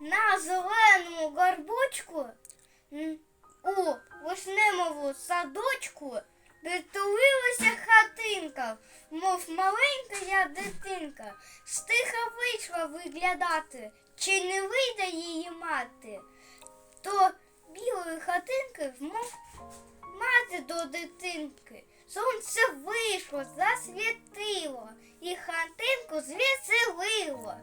на зеленому горбочку у вишневому садочку притулилася хатинка, мов маленька я дитинка, стиха вийшла виглядати, чи не вийде її мати, то білої хатинки, мов мати до дитинки. Сонце вийшло, засвітило, і хатинку звеселило.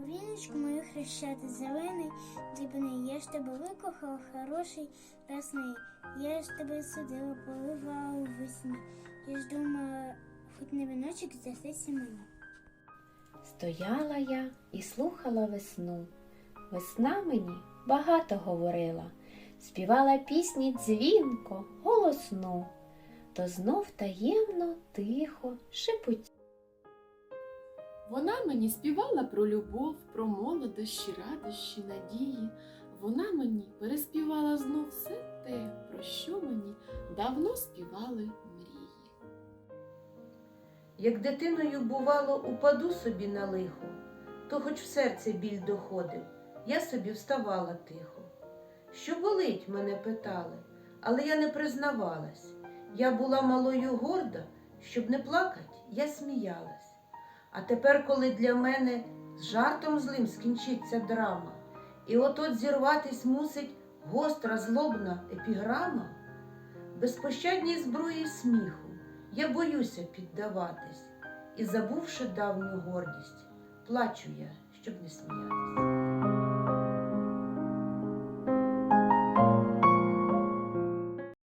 Віночку мою хрещати зелений, дрібний, я ж тебе викохала, хороший, красний. Я ж тебе судила, поливала у весні. Я ж думала, хоч не віночок здастися мені. Стояла я і слухала весну. Весна мені багато говорила, співала пісні дзвінко, голосну, то знов таємно, тихо, шепотіла. Вона мені співала про любов, про молодощі, радощі, надії. Вона мені переспівала знов все те, про що мені давно співали мрії. Як дитиною, бувало, упаду собі на лихо, то хоч в серце біль доходив, я собі вставала тихо. Що болить, мене питали, але я не признавалась. Я була малою горда, щоб не плакать, я сміялась. А тепер, коли для мене з жартом злим скінчиться драма, і от-от зірватись мусить гостра злобна епіграма, безпощадній зброї сміху. Я боюся піддаватись, і, забувши давню гордість, плачу я, щоб не сміятись.